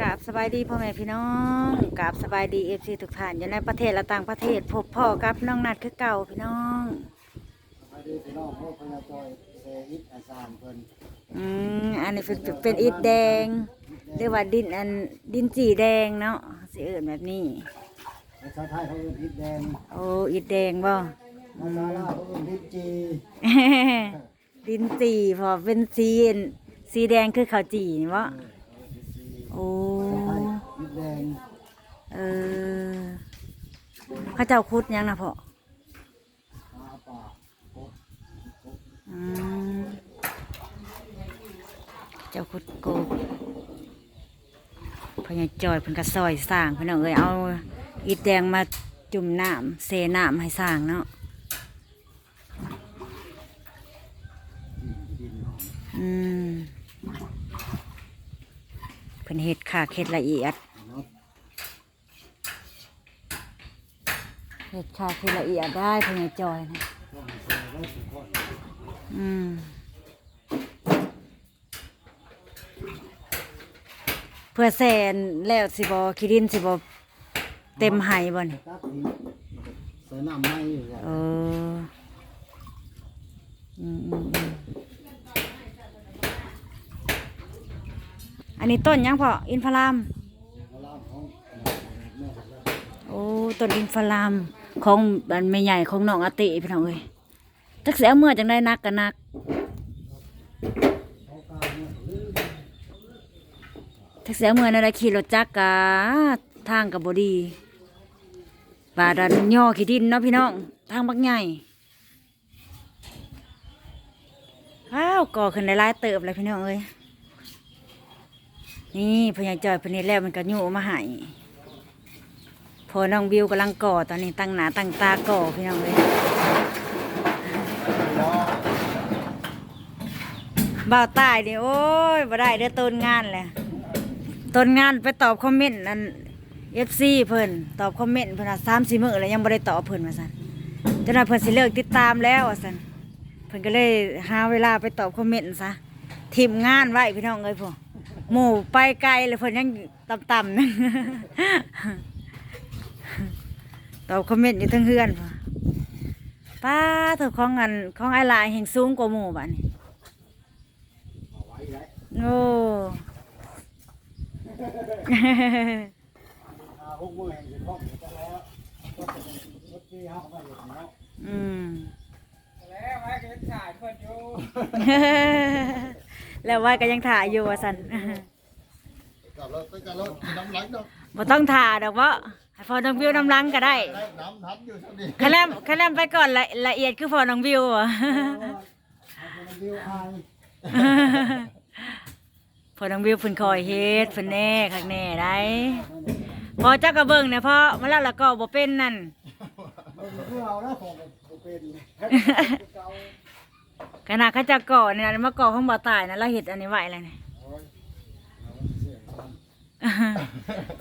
กราบสบายดีพ่อแม่พี่น้องกราบสบายดีเอฟซีทุกท่านอยู่ในประเทศและต่างประเทศพบพ่อกับน้องนัดคือเก่าพี่น้องไปดีพี่น้องพ่อพญาจอยเซอิดอาซานเพิ่นอืมอันนี้เป็นเป็นอิฐแดงเรียกว่าดินอันดินจีแดงเนาะสิเอื่นแบบนี้ภาษาไทยเขาเรียกอิดแดงโอ้อิฐแดงบ่ภาษาลาวเขาเรียกอิดจีดินจีพอเป็นสีสีแดงคือข้าวจีนี่บ่ โอ้ภาษาไทยอิดแดงเออเข้าเจ้าคุดยังนะพ่อปลาป่าโอ๊ะอืมเจ้าคุดโกบพญาจอยเพิ่นก็ซอยสร้างเพิ่นเอาเอ้ยเอาอิฐแดงมาจุ่มน้ำเซน้ำให้สร้างเนาะอืม พิ่นเฮ็ดขาเฮ็ดละเอียดเนาะเฮ็ดขาเฮ็ดละเอียดได้พญาจอยนะต้องให้ใส่ไว้สุขอนอืมเพื่อแซนแล้วสิบ่คิดินสิบ่เต็มไหบ่นี่ตักนี้ใส่น้ำไม้อยู่อย่างเอออืม อันนี้ต้นยังพออินฟลามโอ้ต้นอินฟลามของอันแม่ใหญ่ของน้องอาติพี่น้องเอ้ยจักเสียเมื่อจังได้นักกันนักเขากาวเนี่ยลืมจักเสียเมื่อนั่นแหละขี่รถจักรกะทางกับบดีบาดันย่อขี้ดินเนาะพี่น้องทางบักใหญ่ว้าวก่อขึ้นได้ลายเติบเลยพี่น้องเอ้ย นี่พญายจอยเพนนี้แล้วมันก็อยู่มาให้พอน้องบิวกำลังก่อตอนนี้ตั้งหนาตั้งตาก่อพี่น้องเลยบ่าวตายเดี๋ยวโอ้ยบ่ได้เด้อต้นงานแหละต้นงานไปตอบคอมเมนต์นั่นเอฟซีเพิ่นตอบคอมเมนต์เพิ่นว่าสามสี่มื้อแล้วยังบ่ได้ตอบเพิ่นว่าซั่นจนว่าเพิ่นสิเลิกติดตามแล้วว่าซั่นเพิ่นก็เลยหาเวลาไปตอบคอมเมนต์ซะทีมงานไว้พี่น้องเอ้ยพวก หมู่ไปไกลเลยเพิ่นยังต่ำๆนะตอบคอมเมนต์อยู่ทั้งเฮือนพ่อป้าเถอะของอันของไอ้ลายแห่งสูงกว่าหมู่บ้านนี่เอาไว้ได้โอ้อาพวกมือแห่งสิบห้องจะแล้วก็จะเป็นรถที่ห้ามาอยู่แล้วอืมแล้วไว้ก็จะถ่ายเพิ่นอยู่ แล้วว่าก็ยังถ่ายอยู่ว่าสันกลับรถไปกลับรถน้ำไหลดอกบ่ต้องถ่าดอกว่าให้พอน้องวิวน้ำลังก็ได้ได้น้ำทับอยู่เท่านี้คะแนนคะแนนไปก่อนละละเอียดคือพอน้องวิวอะเอาไปวิวอายพอน้องวิวเพิ่นคอยเฮ็ดเพิ่นแน่คักแน่ได้พอเจ้าก็เบิ่งเนี่ยพอมาแล้วแล้วก็บ่เป็นนั่นเออคือเอาแล้วผมเป็น เก่าขณะเขาเจะก่อเนี่ยนะมาก่อของบ่อตายนะเราเห็ดอันนี้ไว้แล้วเนี่ยโอ้ยเอาเสียงมัน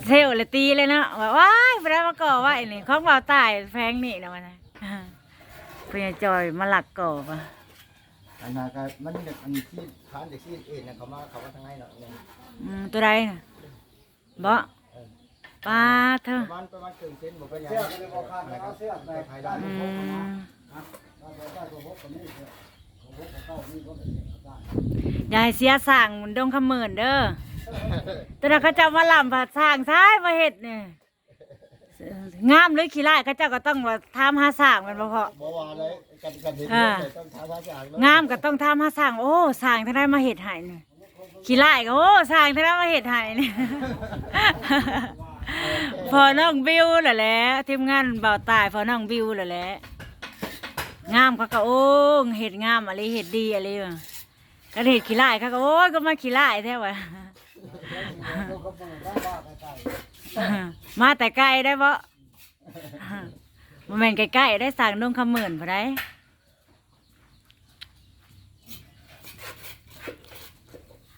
เซลเลยตีเลยเนาะว่าว้ายไปได้มาก่อไว้นี่ของบ่อตายแพงนี่นะมันนะเพื่อนจอยมาหลักก่อปะอันนั้นก็มันเด็กอันที่ทานเด็กที่เอ็นนะเขามาเขามาทางไหนเนาะเนี่ยอืมตัวใดน่ะบ่ป้าเธอประมาณประมาณครึ่งเซนบอกว่าอย่างเสื้อกันเลยบอกขาดเอาเสื้อไปไทยได้อืมได้ตัวพกคนนี้เสื้อพ อย่าให้เสียสั่งดงคำหมื่นเด้อแตอนนั้นเขาเจะมาลำผัดสร้างซ้ายมาเห็ดเนี่ยงามหรือขี้ไล่เขาเจ้าก็ต้องว่าทำหาสร้างมันบ่พอบ่ว่าเลยกันกันเห็นอ่าต้องท้าทายจากงามก็ต้องทำหาสร้างโอ้สร้างท่าได้มาเห็ดใหายเนี่ยขี้ไล่ก็โอ้สร้างท่าได้มาเห็ดใหายเนี่ยพอน้องบิวแหละแหละทีมงานเบาตายพอน้องบิวแหละแหละ งามเขาก็โอ้เห็ดงามอะไรเห็ดดีอะไรวะก็เห็ดขี้ไล่เขาก็โอ้ยก็มาขี้ไล่แท้วะมาแต่ไกลได้บ่มันแม่นใกล้ๆได้สั่งดงคำหมื่นพอได้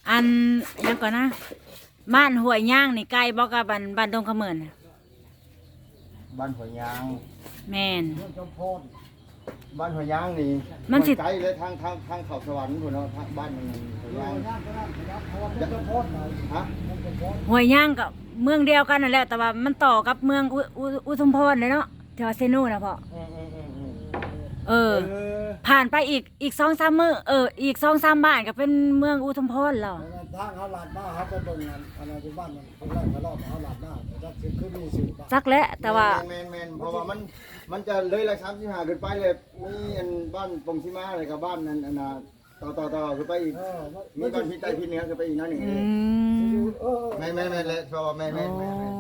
อันยังก่อนนะบ้านห้วยย่างนี่ใกล้บ่กับบ้านบ้านดงคำหมื่นน่ะบ้านหัวยยาง แม่น เรื่องจอมพรบ้านหัวยางนี่มันสิ ไกลเลยทางทางทางเขาสวรรค์พุ่นเนาะทางบ้านมันหัวยางฮะห้วยย่างกับเมืองเดียวกันนั่นแหละแต่ว่ามันต่อกับเมืองอุอุอุทุมพรเลยเนาะแถวเซนูนะพ่ออืมอืมอืมอืม เออ เออผ่านไปอีกอีกสองสามมือเอออีกสองสามบ้านก็เป็นเมืองอุทุมพรแล้วทางเขาหลาดหน้าเขาไปเบิ่งงานอะไรที่บ้านมันคนแรกเขารอบเขาหลาดหน้าจักสิขึ้นดูสิบ้านจักแล้วแต่ว่า แมนแมนเพราะว่ามันมันจะเลยละสามสิบห้าขึ้นไปเลยมีอันบ้านปงชิมาอะไรกับบ้านนั้นอันน่ะต่อต่อต่อขึ้นไปอีกเออมีบ้านพี่ใต้พี่เหนือขึ้นไปอีกนั่นหนึ่งอืมเออแม่นแม่นแม่นเลยเพราะว่าแม่นโอ้แม่นแม่นแม่น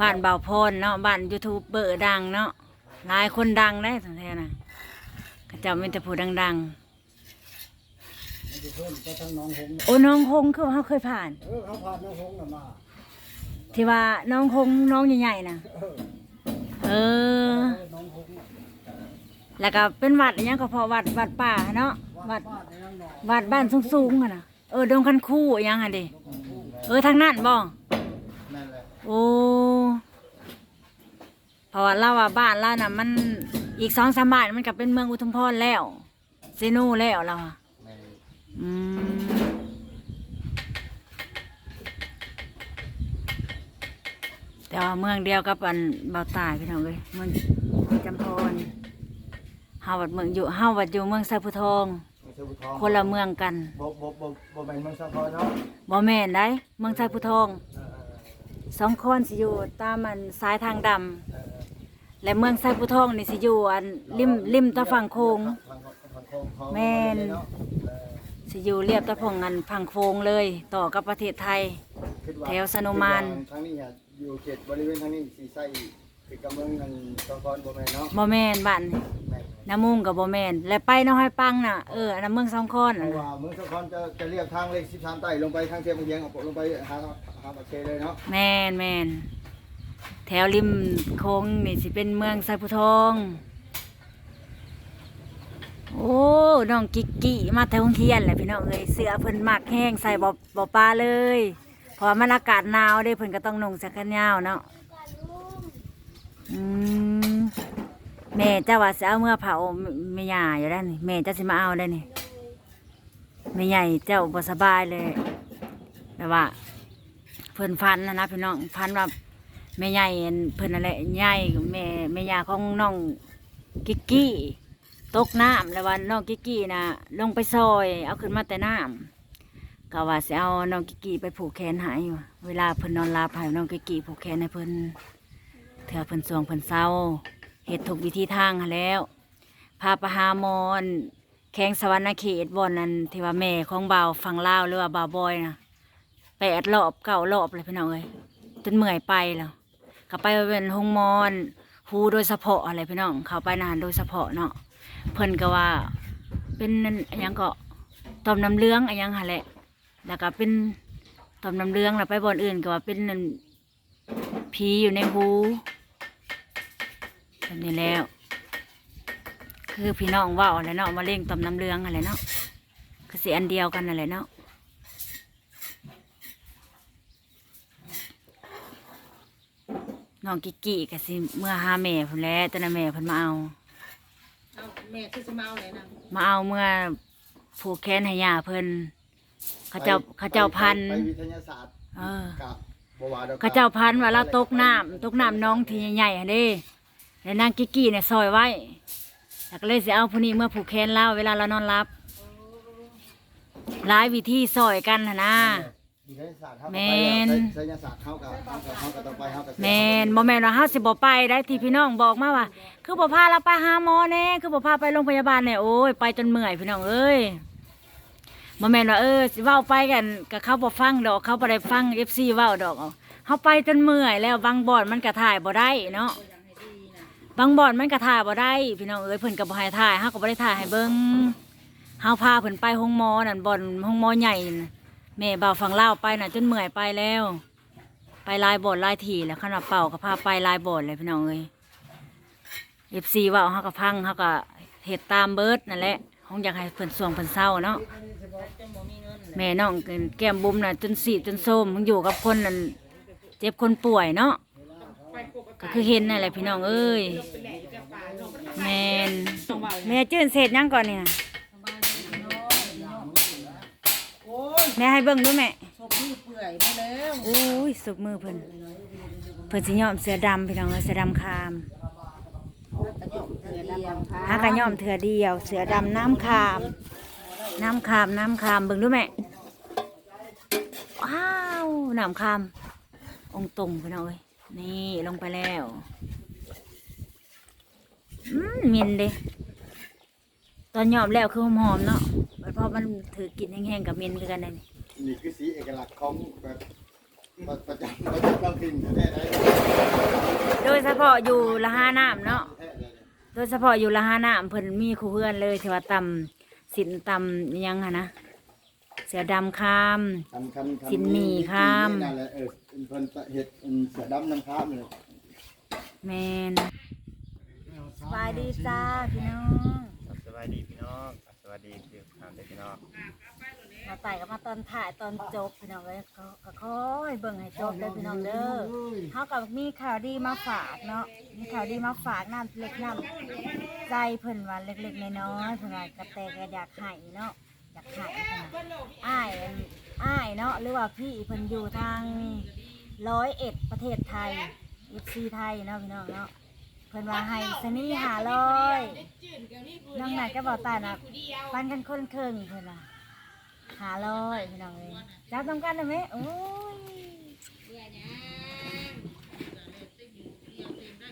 บ้านเบาพรเนาะบ้านยูทูบเบอร์ดังเนาะ หลายคนดังได้สงแท้น่ะเขาเจ้าเป็นแต่ผู้ดังมันจะเพิ่มไปทางน้องหงส์ๆโอ้น้องคงคือเขาเคยผ่าน เออเขาพาน้องหงส์น่ะมาที่ว่าน้องคงน้องใหญ่ๆน่ะ เออเออน้องหงส์น่ะแล้วก็เป็นวัดอหยังก็พอวัดวัดป่าเนาะวัด บ้านในยังหนอวัดบ้านสูงๆอะนะเออดงคันคู่อหยังอะดิเออทางนั้นบ่แม่นเลยโอ้ เพราะว่าเราว่าบ้านเราน่ะมันอีกสองสามบ้านมันก็เป็นเมืองอุทุมพรแล้วเซนูแล้วเราอะแม่นอืมแต่ว่าเมืองเดียวกับอันเบาตายพี่น้องเลยเมืองจำพรเฮาวัดเมืองอยู่เฮาวัดอยู่เมืองไซพุทองเมืองสมุทรทอง คนละเมืองกันบ่บ่บ่บ่แม่นเมืองสะพอนเนาะบ่แม่นได้เมืองไซพุทองเออเออสองคนสิอยู่ตามมันสายทางดำ เออเออ และเมืองไซพุทองนี่สิอยู่อันริมริมตะฝั่งโคงทางทางโค้งของแม่นเนาะเออสิอยู่เรียบตะพงงันพังโคงเลย ต่อกับประเทศไทยคิดาแถวสนุมานคิดว่ทางนี้อะอยู่เขตบริเวณทางนี้สีใส่คือกำเมืองทางสะพอนบ่แม่นเนาะบ่แม่นบ้านแม่นน้ำมุงกับบ่แม่น และไปน้องให้ปังน่ะเอออันนั้นเมืองสองคนเพอันราะน่ะว่าเมืองสะพอนจะจะเรียกทางเลข13ใต้ลงไปทางเทียมเยียงเอาลงไปหาหาปากเซเลยเนาะแม่นแม่น แถวริมโค้งนี่สิเป็นเมืองไซพุทอง โอ้น้องกิกกี้มาแต่โรงเรียนแหละพี่น้องเอ้ยเสื้อเพิ่นมักแห้งใส่บ่บ่ปลาเลยเพราะมันอากาศหนาวเด้เพิ่นก็ต้องนุ่งสื้อแขนยาวเนาะอืมแม่เจ้าว่าสิเอาเมื่อเผาแม่ย่อยู่แล้วนี่แม่เจ้าสิมาเอาได้นี่แม่ใหญ่เจ้าบ่สบายเลยแต่ว่าเพิ่นฟันนะนะพี่น้องฟันว่า แม่ใหญ่เพิ่นนั่นแหละใหญ่แม่แม่ยาของน้องกิกกี้ตกน้ำแล้วว่าน้องกิกกี้นะลงไปซอย เอาขึ้นมาแต่น้ำก็ว่าสิเอาน้องกิกกี้ไปผูกแขนหายเวลาเพิ่นนอนราให้น้องกิกกี้ผูกแขนให้เพิ่นเถื่อเพิ่นสวงเพิ่นเศร้าเฮ็ดถูกวิธีทางแล้วพาไปหาหมอนแข้งสวรรณเขตบ่อนนั้นที่ว่าแม่ของเบาวฝั่งลาวหรือว่าบาบอยนะแปดรอบเก้ารอบเลยพี่น้องเอ้ยจนเมื่อยไปแล้ว ก็ไปเป็นห้องมอนฮูโดยเฉพาะอะไรพี่น้อง เขาไปนานโดยเฉพาะเนาะเพิ่นก็ว่า เป็นนั่นอันยังก็ตอมน้ำเลื้องอันยังหะแหละแล้วก็เป็นตอมน้ำเลื้องแล้วไปบ่อนอื่นก็ว่าเป็นนั่นผีอยู่ในหูแบบนี้แล้ว คือพี่น้องว่าอะไรเนาะมาเล่งตอมน้ำเลื้องอะไรเนาะคือสิอันเดียวกันอะไรเนาะ น้องกิกกี้ก็สิเมื่อหาแม่พุ่นแหล้วตอนนั้นแม่เพิ่นมาเอา เอาแม่คือสมาเอาไหนนะมาเอาเมื่อผูกแขนให้ย่าเพิ่นเขาเจ้าเขาเจ้าพัน ไปวิทยาศาสตร์เออ กับบ่ว่าดอกเขาเจ้าพันว่าเราตกน้ำตกน้ำน้องที่ใหญ่ๆหั่นเด้แล้วนางกิกกี้เนี่ยซอยไว้แล้วก็เลยสิเอาผู้นี้เมื่อผูกแขนเล่าเวลาเรานอนรับหลายวิธีซอยกันหั่นนะ วิทยาศาสตร์เฮาก็แม่ไปนวิทยาศาสตร์เฮากับเฮากับเฮาก็ต้องไปเฮากับแม่นบ่แม่นว่าเฮาสิบ่ไปได้ที่พี่น้องบอกมาว่า คือบ่พาเราไปหาหมอแน่คือบ่พาไปโรงพยาบาลแน่โอ้ยไปจนเมื่อยพี่น้องเอ้ยบ่แม่นว่าเออสิเว้าไปกันก็เขาบ่ฟังดอกเขาบ่ได้ฟัง FC เว้าดอกเอาเฮาไปจนเมื่อยแล้วบางบ่อนมันก็ถ่ายบ่ได้เนาะบางบ่อนมันก็ถ่ายบ่ได้พี่น้องเอ้ยเพิ่นก็บ่ให้ถ่ายเฮาก็บ่ได้ถ่ายให้เบิ่งเฮาพาเพิ่นไปห้องหมอนั่นบ่อนห้องหมอใหญ่นั่น แม่เบาวฝั่งลาไปน่ะ จนเมื่อยไปแล้ว ไปลายบอดลายทีแล้วขนาดเป่าก็พาไปลายบอดเลยพี่น้องเอ้ยเอฟซีว่าเขาก็พังเขาก็เห็ดตามเบิร์ดนั่นแหละห้องอยากให้เพิ่นสวงเพิ่นเศร้าเนาะแม่น้องแก้มบุ้มน่ะจนสีจนส้มมึงอยู่กับคนนั่นเจ็บคนป่วยเนาะก็คือเห็นนั่นแหละพี่น้องเอ้ยแมนแม่จื้นเสร็จยังก่อนเนี่ย แม่ให้เบิ่งดูแม่ศพนี่เปื่อยมาแล้วอุ้ยสุกมือเพิ่นเพิ่นสิยอมเสือดำพี่น้องเอ้ยเสือดำคามกระหย่อมเถื่อเดียวหากระย่อมเถื่อเดียว เสือดำน้ำคาม น้ำคามน้ำคามเบิ่งดูแม่ว้าวน้ำคาม องค์ตรงพี่น้องเอ้ยนี่ลงไปแล้วอืมมินเด้ต อนยอมแล้วคือหอมๆเนาะบัดพอมันถือกินแห้งๆกับมินคือกันนั่นนี่นี่คือสีเอกลักษณ์ของแบบประจำประจำท้องถิ่นแท้ๆโดยเฉพาะอยู่ละห้าน้ำเนาะโดยเฉพาะอยู่ละห้าน้ำเพิ่นมีคู่เพื่อนเลยที่ว่าตำสินตำยังหะนะเสือดำคามสินหมี่ข้ามเออเพิ่นเฮ็ดเสือดำน้ำข้ามเลยแมนสบายดีจ้าพี่น้อง วัสดีพี่น้องสวัสดีพี่น้องพี่น้องมาไต่กับมาตอนถ่ายตอนจบพี่น้องเลยก็ก็คอยเบิ่งให้จบเด้อพี่น้องเด้อเฮากับมีข่าวดีมาฝากเนาะมีข่าวดีมาฝากน้ำเล็กน้ำใจเพิ่นว่าเล็กๆน้อยๆเพิ่นว่ากระแตก็อยากให้เนาะอยากให้เพิ่นน่ะอ้ายอันอ้ายเนาะหรือว่าพี่เพิ่นอยู่ทางร้อยเอ็ดประเทศไทยอีซีไทยเนาะพี่น้องเนาะ เพิ่นว่าให้สนี่หาร้อยน้องไหนก็บอกตาน่ะปันกันคนครึ่งเพิ่นน่ะหาร้อยพี่น้องเลยจับต้องกันได้ไหมโอ้ย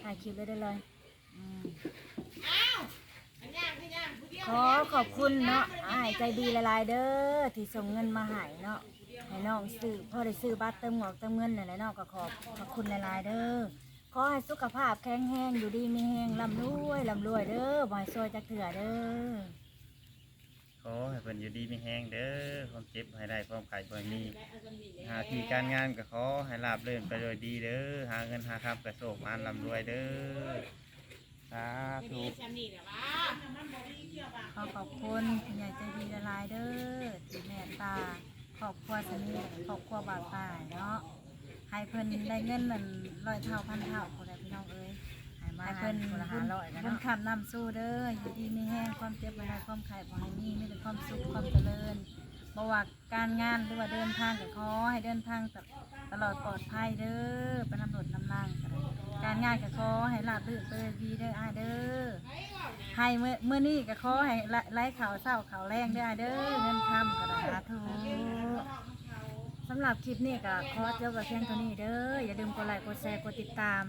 ถ่ายคลิปเลยได้เลยอืมขอขอบคุณเนาะอ้ายใจดีละลายๆเด้อที่ส่งเงินมาให้เนาะให้น้องซื้อพ่อได้ซื้อบัตรเติมหงอกเติมเงินนั่นแหละเนาะก็ขอบขอบคุณละลายๆเด้อ ขอให้สุขภาพแข็งแรงอยู่ดีมีแรงร่ำรวยร่ำรวยเด้อบ่ให้ซวยจักเถื่อเด้อขอให้เพิ่นอยู่ดีมีแห้งเด้อความเจ็บให้ได้ความไข่บ่มีหาที่การงานก็ขอให้ราบรื่นไปโดยดีเด้อหาเงินหาคำกระโชคมานร่ำรวยเด้อสาธุขอขอบคุณคุณยายใจดีละลายเด้อที่เมตตาครอบครัวสนิทครอบครัวบาดตายเนาะ ให้เพิ่นได้เงินนั่นร้อยเท่าพันเท่าคนใดพี่น้องเอ้ยให้เพิ่นบุญบุญคำนำสู้เด้ออยู่ดีมีแห้งความเจ็บบ่ให้ความไข่บ่ให้มีมีแต่ความสุขความเจริญบ่ว่าการงานหรือว่าเดินทางก็ขอให้เดินทางตลอดปลอดภัยเด้อไปนำรถนำล่างก็ได้การงานก็ขอให้ราบรื่นไปด้วยดีเด้ออ้ายเด้อให้เมื่อเมื่อนี้ก็ขอให้ไล่ไล่ข่าวเศร้าข่าวแรงได้อเด้อเงินทำก็ได้สาธุ สำหรับคลิปนี้ก็ขอจบกับเพียงเท่านี้เด้อ อย่าลืมกดไลค์ กดแชร์ กดติดตาม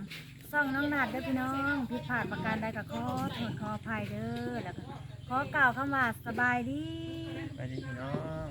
ซ่องน้องนาดเด้อพี่น้องผิดพลาดประการใดก็ขอโทษขออภัยเด้อ แล้วก็ขอกล่าวคำว่าสบายดีสบายดีพี่น้อง